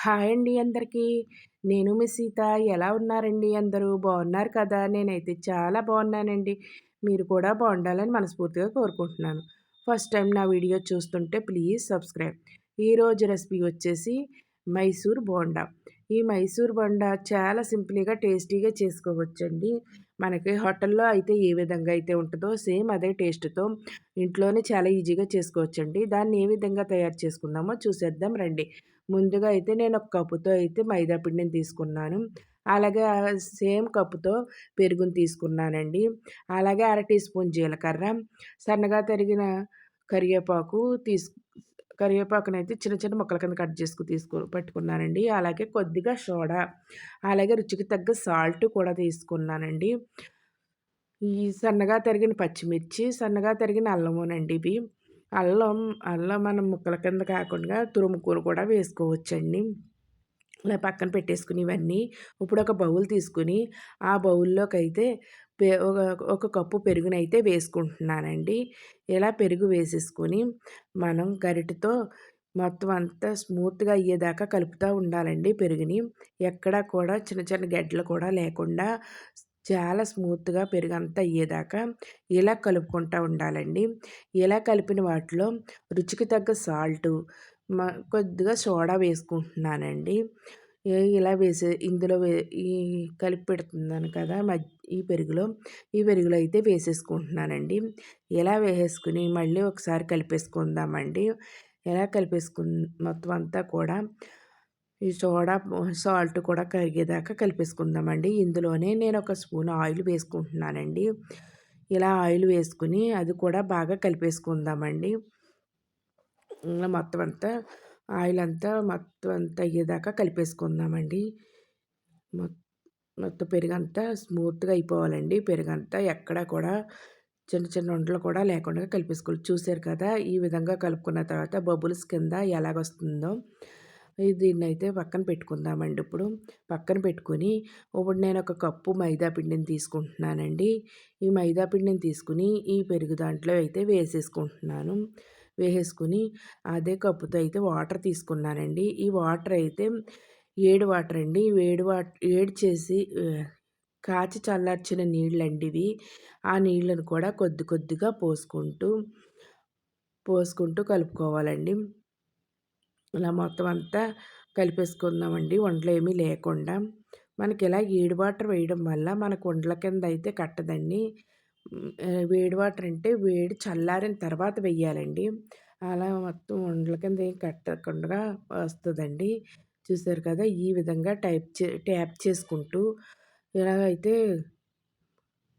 Hi అండి అందరికీ. నేను మీ సీత. ఎలా ఉన్నారండి అందరూ? బాగున్నారు కదా! నేనైతే చాలా బాగున్నానండి. మీరు కూడా బాగుండాలని మనస్ఫూర్తిగా కోరుకుంటున్నాను. ఫస్ట్ టైం నా వీడియో చూస్తుంటే ప్లీజ్ సబ్స్క్రైబ్. ఈరోజు రెసిపీ వచ్చేసి మైసూర్ బోండా. ఈ మైసూర్ బోండా చాలా సింపుల్‌గా, టేస్టీగా చేసుకోవచ్చండి. మనకి హోటల్లో అయితే ఏ విధంగా అయితే ఉంటుందో సేమ్ అదే టేస్ట్‌తో ఇంట్లోనే చాలా ఈజీగా చేసుకోవచ్చండి. దాన్ని ఏ విధంగా తయారు చేసుకుందామో చూసేద్దాం రండి. ముందుగా అయితే నేను ఒక కప్పుతో అయితే మైదా పిండిని తీసుకున్నాను. అలాగే సేమ్ కప్పుతో పెరుగుని తీసుకున్నానండి. అలాగే అర టీ స్పూన్ జీలకర్ర, సన్నగా తరిగిన కరివేపాకు తీసు కరివేపాకునైతే చిన్న చిన్న ముక్కల కింద కట్ చేసుకు తీసుకు పెట్టుకున్నానండి. అలాగే కొద్దిగా సోడా, అలాగే రుచికి తగ్గ సాల్ట్ కూడా తీసుకున్నానండి. ఈ సన్నగా తరిగిన పచ్చిమిర్చి, సన్నగా తరిగిన అల్లమునండి ఇవి. అల్లం అల్లం మనం ముక్కల కింద కాకుండా తురుముకూరు కూడా వేసుకోవచ్చండి ఇలా పక్కన పెట్టేసుకుని ఇవన్నీ ఇప్పుడు ఒక బౌల్ తీసుకుని ఆ బౌల్లోకి అయితే ఒక ఒక కప్పు పెరుగునైతే వేసుకుంటున్నానండి. ఇలా పెరుగు వేసేసుకొని మనం గరిటతో మొత్తం అంతా స్మూత్గా అయ్యేదాకా కలుపుతూ ఉండాలండి పెరుగుని. ఎక్కడా కూడా చిన్న చిన్న గడ్డలు కూడా లేకుండా చాలా స్మూత్గా పెరుగంతా అయ్యేదాకా ఇలా కలుపుకుంటూ ఉండాలండి. ఇలా కలిపిన వాటిలో రుచికి తగ్గ సాల్టు కొద్దిగా సోడా వేసుకుంటున్నానండి. ఇలా వేసే ఇందులో వే ఈ కలిపి పెడుతున్నాను కదా ఈ పెరుగులో. ఈ పెరుగులో అయితే వేసేసుకుంటున్నానండి. ఇలా వేసేసుకుని మళ్ళీ ఒకసారి కలిపేసుకుందామండి. ఎలా కలిపేసుకు మొత్తం అంతా కూడా ఈ సోడా సాల్ట్ కూడా కరిగేదాకా కలిపేసుకుందామండి. ఇందులోనే నేను ఒక స్పూన్ ఆయిల్ వేసుకుంటున్నానండి. ఇలా ఆయిల్ వేసుకుని అది కూడా బాగా కలిపేసుకుందామండి. మొత్తం అంతా ఆయిల్ అంతా మొత్తం అంతా అయ్యేదాకా కలిపేసుకుందామండి. మొత్తం పెరుగంతా స్మూత్గా అయిపోవాలండి. పెరుగంతా ఎక్కడా కూడా చిన్న చిన్న వంటలు కూడా లేకుండా కలిపేసుకోవాలి. చూసారు కదా ఈ విధంగా కలుపుకున్న తర్వాత బబుల్స్ కింద ఎలాగొస్తుందో దీన్ని అయితే పక్కన పెట్టుకుందామండి. ఇప్పుడు పక్కన పెట్టుకొని ఇప్పుడు నేను ఒక కప్పు మైదా పిండిని తీసుకుంటున్నానండి. ఈ మైదా పిండిని తీసుకుని ఈ పెరుగు దాంట్లో అయితే వేసేసుకుంటున్నాను. వేసేసుకుని అదే కప్పుతో అయితే వాటర్ తీసుకున్నానండి. ఈ వాటర్ అయితే ఏడు వాటర్ అండి. వేడి వాటర్ వేడి చేసి కాచి చల్లార్చిన నీళ్ళండి ఇవి. ఆ నీళ్ళను కూడా కొద్ది కొద్దిగా పోసుకుంటూ పోసుకుంటూ కలుపుకోవాలండి. ఇలా మొత్తం అంతా కలిపేసుకుందామండి. వంటలు ఏమీ లేకుండా. మనకి ఇలా ఏడు వాటర్ వేయడం వల్ల మనకు వంటల కింద అయితే కట్టదండి. వేడి వాటర్ అంటే వేడి చల్లారిన తర్వాత వెయ్యాలండి. అలా మొత్తం ఉండల కింద ఏం కట్టకుండా వస్తుందండి. చూసారు కదా ఈ విధంగా టైప్ చే ట్యాప్ చేసుకుంటూ ఇలాగైతే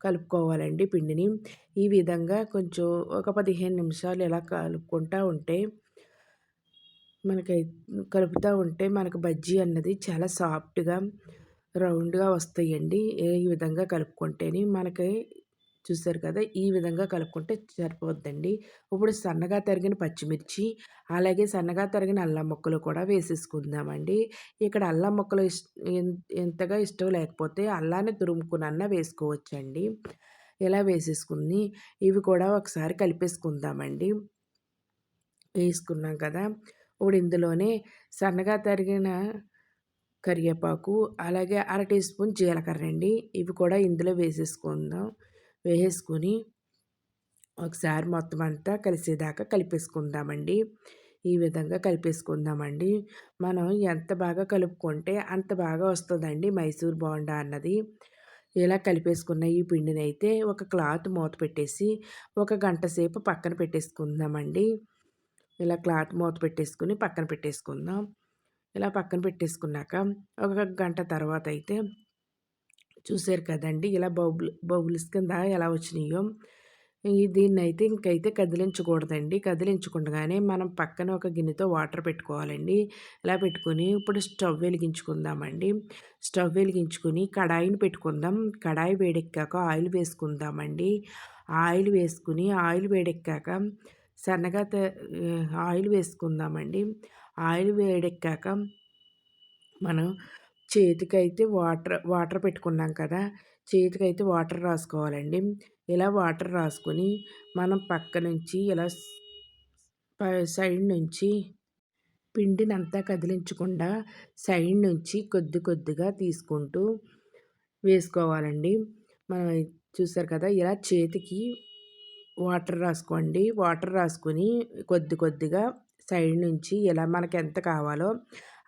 కలుపుకోవాలండి పిండిని. ఈ విధంగా కొంచెం ఒక పదిహేను నిమిషాలు ఇలా కలుపుకుంటూ ఉంటే మనకి కలుపుతూ ఉంటే మనకు బజ్జీ అన్నది చాలా సాఫ్ట్గా రౌండ్గా వస్తాయండి. ఈ విధంగా కలుపుకుంటేనే మనకి చూసారు కదా! ఈ విధంగా కలుపుకుంటే సరిపోద్దండి. ఇప్పుడు సన్నగా తరిగిన పచ్చిమిర్చి అలాగే సన్నగా తరిగిన అల్లం ముక్కలు కూడా వేసేసుకుందామండి. ఇక్కడ అల్లం ముక్కలు ఎంతగా ఇష్టం లేకపోతే అల్లాన్ని తురుముకునన్నా వేసుకోవచ్చండి. ఇలా వేసేసుకుని ఇవి కూడా ఒకసారి కలిపేసుకుందామండి. వేసుకున్నాం కదా! ఇప్పుడు ఇందులోనే సన్నగా తరిగిన కరివేపాకు అలాగే అర టీ స్పూన్ జీలకర్ర అండి. ఇవి కూడా ఇందులో వేసేసుకుందాం. వేసుకొని ఒకసారి మొత్తం అంతా కలిసేదాకా కలిపేసుకుందామండి. ఈ విధంగా కలిపేసుకుందామండి. మనం ఎంత బాగా కలుపుకుంటే అంత బాగా వస్తుందండి మైసూర్ బోండా అన్నది. ఇలా కలిపేసుకున్న ఈ పిండిని అయితే ఒక క్లాత్ మూత పెట్టేసి ఒక గంట సేపు పక్కన పెట్టేసుకుందామండి. ఇలా క్లాత్ మూత పెట్టేసుకుని పక్కన పెట్టేసుకుందాం. ఇలా పక్కన పెట్టేసుకున్నాక ఒక గంట తర్వాత అయితే చూసారు కదండి! ఇలా బబుల్ బబుల్స్ కింద ఎలా వచ్చినాయో. దీన్ని అయితే ఇంకైతే కదిలించకూడదండి. కదిలించకుండానే మనం పక్కన ఒక గిన్నెతో వాటర్ పెట్టుకోవాలండి. ఇలా పెట్టుకొని ఇప్పుడు స్టవ్ వెలిగించుకుందామండి. స్టవ్ వెలిగించుకొని కడాయిని పెట్టుకుందాం. కడాయి వేడెక్కాక ఆయిల్ వేసుకుందామండి. ఆయిల్ వేసుకుని ఆయిల్ వేడెక్కాక సన్నగా ఆయిల్ వేసుకుందామండి. ఆయిల్ వేడెక్కాక మనం చేతికైతే వాటర్ వాటర్ పెట్టుకున్నాం కదా! చేతికైతే వాటర్ రాసుకోవాలండి. ఇలా వాటర్ రాసుకొని మనం పక్క నుంచి ఇలా సైడ్ నుంచి పిండినంతా కదిలించకుండా సైడ్ నుంచి కొద్ది కొద్దిగా తీసుకుంటూ వేసుకోవాలండి. మనం చూసారు కదా! ఇలా చేతికి వాటర్ రాసుకోండి. వాటర్ రాసుకొని కొద్ది కొద్దిగా సైడ్ నుంచి ఇలా మనకి ఎంత కావాలో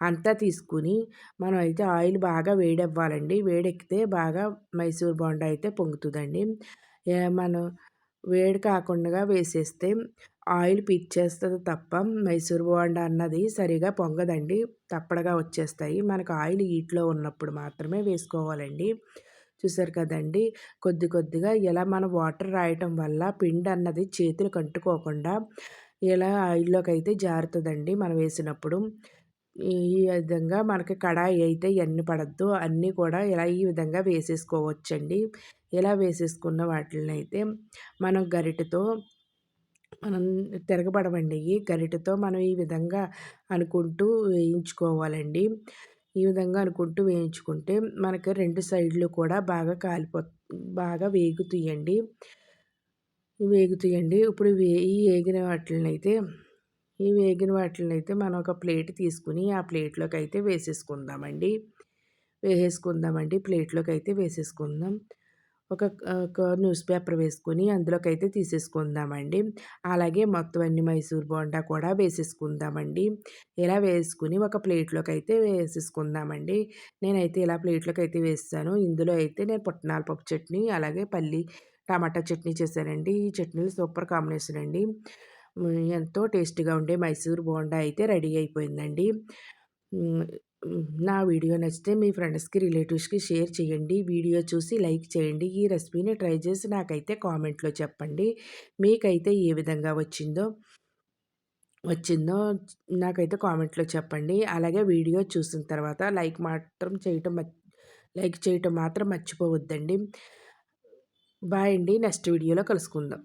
అంతా తీసుకుని మనం అయితే ఆయిల్ బాగా వేడవ్వాలండి. వేడెక్కితే బాగా మైసూర్ బోండా అయితే పొంగుతుందండి. మనం వేడి కాకుండా వేసేస్తే ఆయిల్ పిచ్చేస్తుంది తప్ప మైసూర్ బోండా అన్నది సరిగా పొంగదండి. తప్పడగా వచ్చేస్తాయి. మనకు ఆయిల్ హీట్లో ఉన్నప్పుడు మాత్రమే వేసుకోవాలండి. చూసారు కదండి? కొద్ది కొద్దిగా ఇలా మనం వాటర్ రాయటం వల్ల పిండి అన్నది చేతులు కంటుకోకుండా ఇలా ఆయిల్లోకి అయితే జారుతుందండి మనం వేసినప్పుడు. ఈ విధంగా మనకి కడాయి అయితే ఎన్ని పడద్దు అన్నీ కూడా ఇలా ఈ విధంగా వేసేసుకోవచ్చండి. ఇలా వేసేసుకున్న వాటిని అయితే మనం గరిటతో మనం తిరగబడవండి గరిటతో మనం ఈ విధంగా అనుకుంటూ వేయించుకోవాలండి. ఈ విధంగా అనుకుంటూ వేయించుకుంటే మనకి రెండు సైడ్లు కూడా బాగా కాలిపో బాగా వేగుతాయండి. వేగుతాయండి. ఇప్పుడు వే ఈ వేగిన వాటిని అయితే ఈ వేగిన వాటిని అయితే మనం ఒక ప్లేట్ తీసుకుని ఆ ప్లేట్లోకి అయితే వేసేసుకుందామండి. వేసేసుకుందామండి. ప్లేట్లోకి అయితే వేసేసుకుందాం. ఒక న్యూస్ పేపర్ వేసుకొని అందులోకి అయితే తీసేసుకుందామండి. అలాగే మొత్తం అన్ని మైసూర్ బోండా కూడా వేసేసుకుందామండి. ఇలా వేసుకుని ఒక ప్లేట్లోకి అయితే వేసేసుకుందామండి. నేనైతే ఇలా ప్లేట్లోకి అయితే వేస్తాను. ఇందులో అయితే నేను పుట్నాల పప్పు చట్నీ అలాగే పల్లి టమాటా చట్నీ చేశానండి. ఈ చట్నీలు సూపర్ కాంబినేషన్ అండి. ఎంతో టేస్టీగా ఉండే మైసూర్ బోండా అయితే రెడీ అయిపోయిందండి. నా వీడియో నచ్చితే మీ ఫ్రెండ్స్కి రిలేటివ్స్కి షేర్ చేయండి. వీడియో చూసి లైక్ చేయండి. ఈ రెసిపీని ట్రై చేసి నాకైతే కామెంట్లో చెప్పండి. మీకైతే ఏ విధంగా వచ్చిందో వచ్చిందో నాకైతే కామెంట్లో చెప్పండి. అలాగే వీడియో చూసిన తర్వాత లైక్ మాత్రం చేయటం లైక్ చేయటం మాత్రం మర్చిపోవద్దండి. బాయ్ అండి. నెక్స్ట్ వీడియోలో కలుసుకుందాం.